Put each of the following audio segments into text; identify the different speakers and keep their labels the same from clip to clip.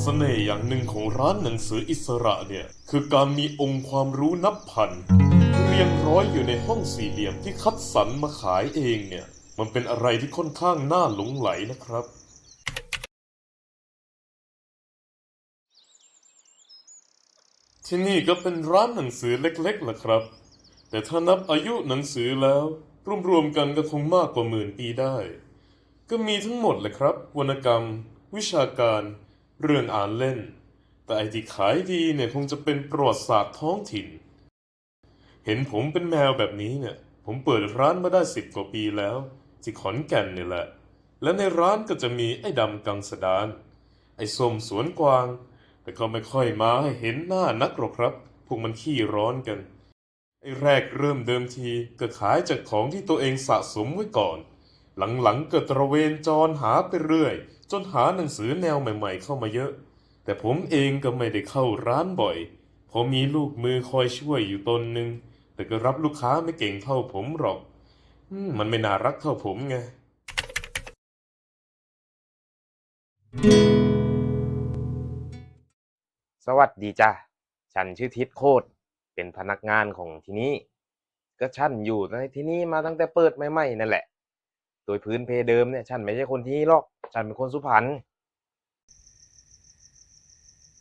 Speaker 1: เสน่ห์อย่างหนึ่งของร้านหนังสืออิสระเนี่ยคือการมีองค์ความรู้นับพันเรียงร้อยอยู่ในห้องสี่เหลี่ยมที่คัดสรรมาขายเองเนี่ย มันเป็นอะไรที่ค่อนข้างน่าหลงไหลนะครับที่นี่ก็เป็นร้านหนังสือเล็กๆแหละครับ แต่ถ้านับอายุหนังสือแล้ว รวมๆกันก็คงมากกว่าหมื่นปีได้ ก็มีทั้งหมดเลยครับ วรรณกรรม วิชาการ เรื่องอ่านเล่น แต่ไอที่ขายดีเนี่ยคงจะเป็นประวัติศาสตร์ท้องถิ่น เห็นผมเป็นแมวแบบนี้เนี่ย ผมเปิดร้านมาได้สิบกว่าปีแล้ว ที่ขอนแก่นนี่แหละ และในร้านก็จะมีไอ้ดำกังสดาน ไอ้ส้มสวนกวาง แต่ก็ไม่ค่อยมาให้เห็นหน้านักหรอกครับ พวกมันขี้ร้อนกัน ไอ้แรกเริ่มเดิมทีก็ขายจากของที่ตัวเองสะสมไว้ก่อน หลังๆก็ตระเวนจรหาไปเรื่อย จนหาหนังสือแนวใหม่ ๆ เข้ามาเยอะ แต่ผมเองก็ไม่ได้เข้าร้านบ่อยเพราะมีลูกมือคอยช่วยอยู่ตนหนึ่งแต่ก็รับลูกค้าไม่เก่งเท่าผมหรอกมมันไม่น่ารักเท่าผมไง
Speaker 2: สวัสดีจ้ะ ฉันชื่อทิศโคตร เป็นพนักงานของที่นี่ ก็ฉันอยู่ในที่นี่มาตั้งแต่เปิดใหม่ๆนั่นแหละ โดยพื้นเพเดิมเนี่ยฉันไม่ใช่คนที่นี่หรอก ฉันเป็นคนสุพรรณ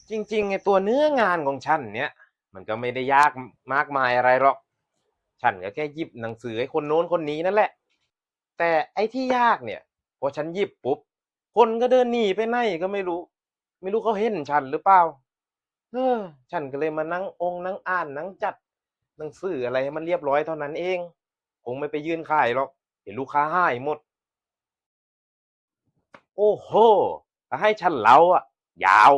Speaker 2: จริงๆไอ้ตัวเนื้องานของฉันเนี่ย มันก็ไม่ได้ยากมากมายอะไรหรอก ฉันก็แค่หยิบหนังสือให้คนโน้นคนนี้นั่นแหละ แต่ไอ้ที่ยากเนี่ยพอฉันหยิบปุ๊บ คนก็เดินหนีไปไหนก็ไม่รู้ ไม่รู้เขาเห็นฉันหรือเปล่า เออ ฉันก็เลยมานั่งองค์นั่งอ่านนั่งจัดหนังสืออะไรให้มันเรียบร้อยเท่านั้นเอง คงไม่ไปยืนขายหรอก เห็นลูกค้าหายหมด โอ้โหถ้าให้ฉันเล่าอะ ยาว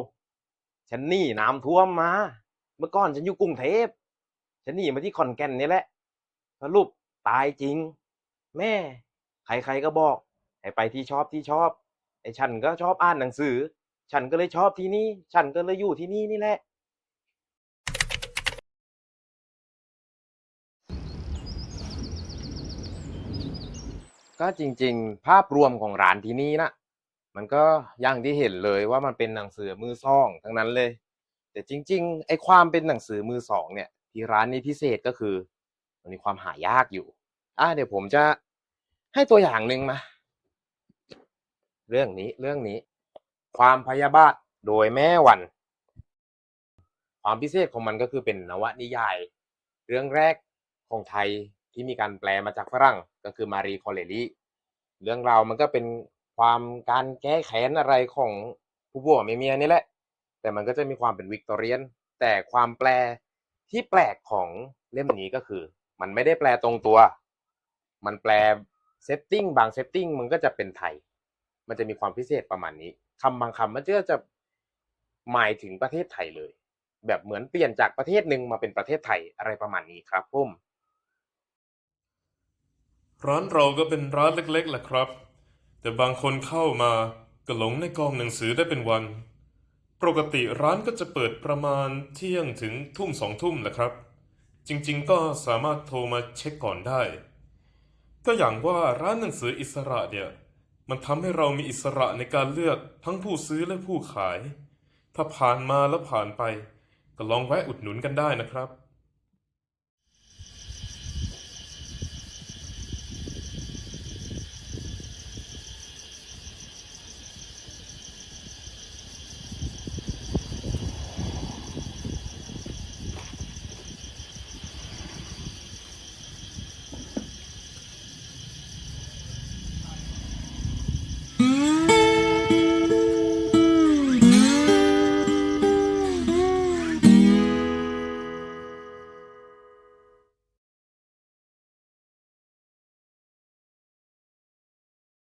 Speaker 2: ฉันหนี่น้ำท่วมมา เมื่อก่อนฉันอยู่กรุงเทพฉันหนีมาที่ขอนแก่นนี่แหละสรุปตายจริง แม่ ใครๆก็บอกให้ไปที่ชอบที่ชอบ ไอ้ฉันก็ชอบอ่านหนังสือ ฉันก็เลยชอบที่นี่ ฉันก็เลยอยู่ที่นี่นี่แหละ ก็จริง ๆ ภาพรวมของร้านที่นี่นะมันก็อย่างที่เห็นเลยว่ามันเป็นหนังสือมือสองทั้งนั้นเลย แต่จริง ๆ ไอ้ความเป็นหนังสือมือสองเนี่ย ที่ร้านนี้พิเศษก็คือมันมีความหายากอยู่อะเดี๋ยวผมจะให้ตัวอย่างหนึ่งมา เรื่องนี้เรื่องนี้ ความพยาบาทโดยแม่วัน ความพิเศษของมันก็คือเป็นนวนิยาย เรื่องแรกของไทย ที่มีการแปลมาจากฝรั่งก็คือมารีคอเลลีเรื่องราวมันก็เป็นความการแก้แค้นอะไรของผู้ผัวเมียนี่แหละ แต่มันก็จะมีความเป็นวิกตอเรียน แต่ความแปลที่แปลกของเล่มนี้ก็คือ มันไม่ได้แปลตรงตัว มันแปลเซตติ้งบางเซตติ้งมันก็จะเป็นไทย มันจะมีความพิเศษประมาณนี้คำบางคำมันก็จะหมายถึงประเทศไทยเลย แบบเหมือนเปลี่ยนจากประเทศหนึ่งมาเป็นประเทศไทยอะไรประมาณนี้ครับผม
Speaker 1: ร้านเราก็เป็นร้านเล็กๆแหละครับ แต่บางคนเข้ามาก็หลงในกองหนังสือได้เป็นวัน ปกติร้านก็จะเปิดประมาณเที่ยงถึงทุ่มสองทุ่มแหละครับ จริงๆ ก็สามารถโทรมาเช็คก่อนได้ ก็อย่างว่าร้านหนังสืออิสระเนี่ย มันทำให้เรามีอิสระในการเลือกทั้งผู้ซื้อและผู้ขาย ถ้าผ่านมาแล้วผ่านไป ก็ลองแวะอุดหนุนกันได้นะครับ